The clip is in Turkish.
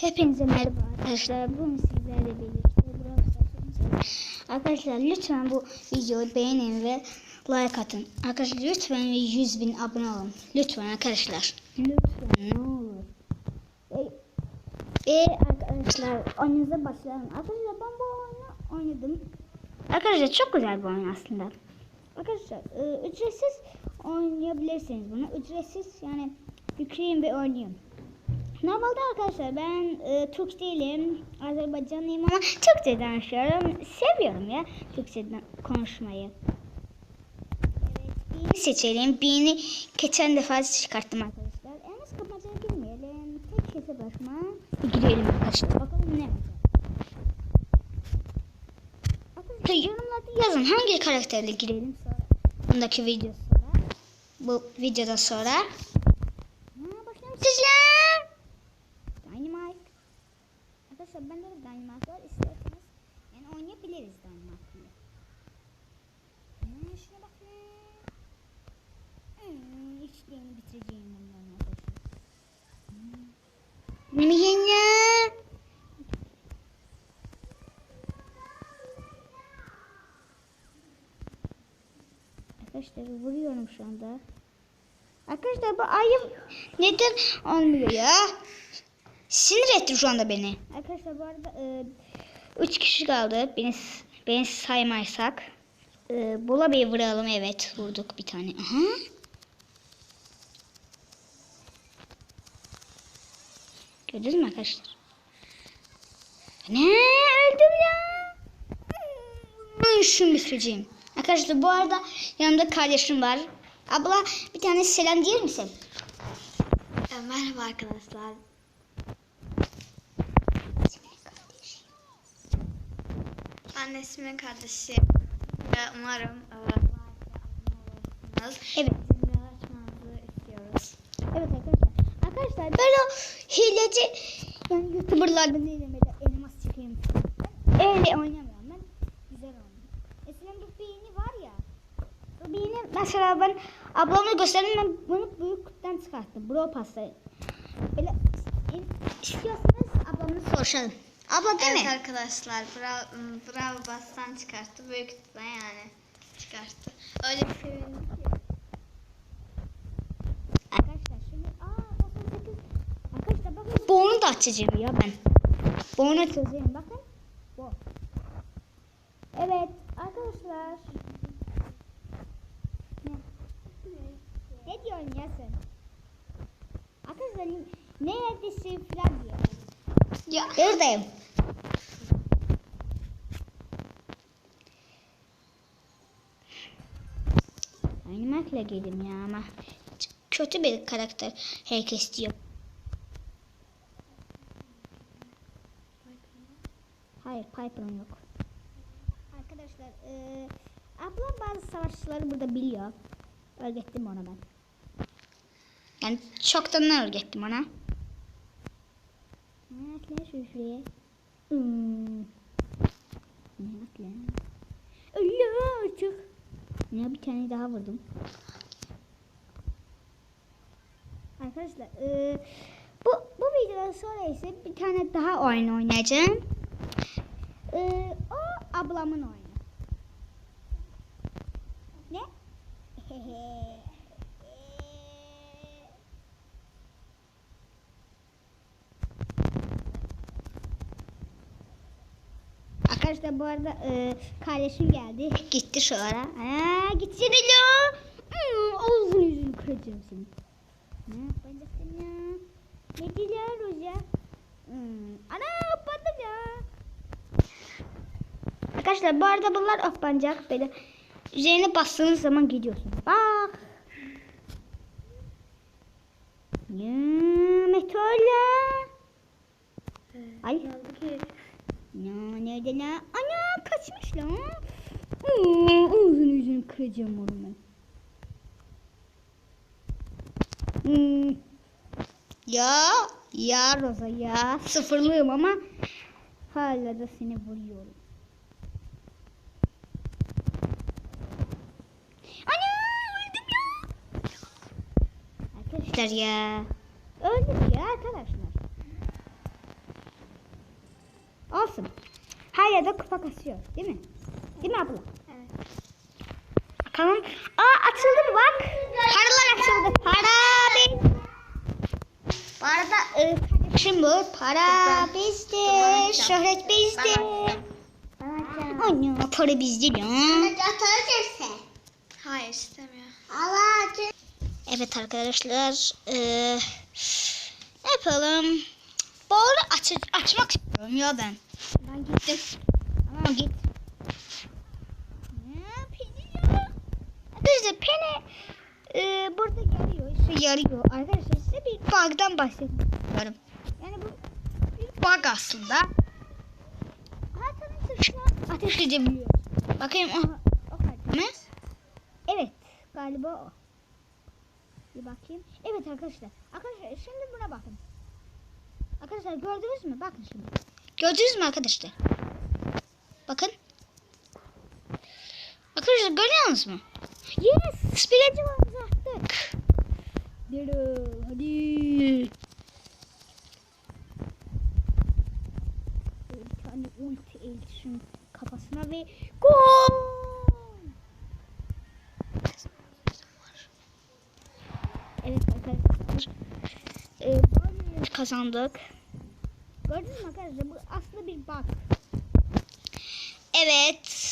Hepinize merhaba arkadaşlar. Bugün sizlerle birlikte Arkadaşlar lütfen bu videoyu beğenin ve like atın. Arkadaşlar lütfen 100 bin abone olun. Lütfen arkadaşlar. Lütfen ne olur. Ve, ve arkadaşlar oyunuza başlayalım. Arkadaşlar ben bu oyunu oynadım. Arkadaşlar çok güzel bir oyun aslında. Arkadaşlar e, ücretsiz oynayabilirsiniz bunu. Ücretsiz yani yükleyin ve oynayın. Normalde arkadaşlar ben e, Türk değilim, Azerbaycanlıyım ama Türkçe konuşuyorum. Seviyorum ya Türkçe konuşmayı. Evet, B'ni seçelim. B'ni geçen defa çıkarttım arkadaşlar. Yalnız kapmacaya girmeyelim. Tek kese başıma girelim arkadaşlar. Bakalım ne yapacak. Arkadaşlar yorumlarda yazın hangi karakterle girelim sonra. Bundaki video sonra. Bu videoda sonra. Ha, başlayalım sizler. Dynamite. Arkadaşlar bende de Dynamite var. İsterseniz yani oynayabiliriz Dynamite'le. Hmm, şuna bak ne. Hmm, işlerini bitireceğim bunların arkadaşlar. Hmm. Miyana. Arkadaşlar vuruyorum şu anda. Arkadaşlar bu ayım neden olmuyor ya? Sinir etti şu anda beni. Arkadaşlar bu arada e, üç kişi kaldı. Beni beni saymazsak. E, Bola Bey'i vuralım. Evet vurduk bir tane. Aha. Gördünüz mü arkadaşlar? Ne öldüm ya. Şunu bitireceğim. Arkadaşlar bu arada yanımda kardeşim var. Abla bir tane selam diyer misin? E, Merhaba arkadaşlar. Kardeşi. Ve umarım e. Evet. Evet arkadaşlar. Arkadaşlar böyle hileci yani youtuberlardan değilim böyle elmas çıkayım. Öyle oynamıyorum ben. Güzel oynuyorum. Eskiden bu beğeni var ya. Bu beğeni mesela ben ablamla gösterdim ben bunu büyükten çıkarttım. Bro pasta. Böyle istiyorsanız ablamla soruşalım. Abla değil Evet mi? arkadaşlar Bravo, Bravo Bass'tan çıkarttı. Büyük ihtimal yani çıkarttı. Öyle bir sevindim ki. Arkadaşlar şimdi aa 98 Arkadaşlar bakın boğunu da açacağım ya ben. Boğunu açacağım bakın. Bu. Evet arkadaşlar. Ne? Ne diyorsun ya sen? Arkadaşlar neredesin falan diyor. Ya. Buradayım. Aynı markla geldim ya ama kötü bir karakter herkes diyor. Hayır Piper'ın yok. Arkadaşlar eee ablam bazı savaşçıları burada biliyor. Öğrettim ona ben. Yani çoktan öğrettim ona. Ne atla şu şuraya. Hmm. Ne. Allah artık. Ya bir tane daha vurdum. Arkadaşlar eee, bu bu videodan sonra ise bir tane daha oyun oynayacağım. Eee, o ablamın oyunu. Ne? Arkadaşlar bu arada e, kardeşim geldi. Gitti şu ara. Aa, gitsene ya. Hmm, ağzını yüzünü kıracağım seni. Ne yapacaksın ya? Ne diliyoruz ya? Hmm. Ana hoppandım ya. Arkadaşlar bu arada bunlar hoppanacak. Böyle üzerine bastığınız zaman gidiyorsun. Bak. Ya Metola. Ay. Ya nerede lan? Ana kaçmış lan. Hmm, Ağzını yüzünü kıracağım onu ben. Hmm. Ya, ya Roza ya. Sıfırlıyım ama hala da seni vuruyorum. Ana öldüm ya. Arkadaşlar ya. Öldüm ya arkadaşlar. Olsun. Her yerde kupa kasıyor. Değil mi? Değil mi abla? Evet. Bakalım. Aa açıldı mı bak. Paralar açıldı. Para biz. Bu arada e, bu. Para bizde. Şöhret bizde. Anne para bizde ya. Hayır istemiyor. Evet arkadaşlar. ne yapalım? Bari aç, açmak istiyorum ya ben. Ben gittim. Tamam git. Ne yapayım ya? Arkadaşlar pene eee, burada yarıyor. İşe yarıyor. Arkadaşlar size bir bug'dan bahsetmek istiyorum. Yani bu bir bug aslında. Haritanın dışına ateş edebiliyor. Bakayım o, o mı? Evet galiba o. Bir bakayım. Evet arkadaşlar. Arkadaşlar şimdi buna bakın. Arkadaşlar gördünüz mü? Bakın şimdi. Gördünüz mü arkadaşlar? Bakın. Arkadaşlar görüyor musunuz? Yes! Birinci varımızı attık. Yürü hadi. Bir tane ulti eğitim kafasına ve gol! Evet arkadaşlar. Ee, kazandık. Gördünüz mü arkadaşlar? Bu aslında bir bug. Evet.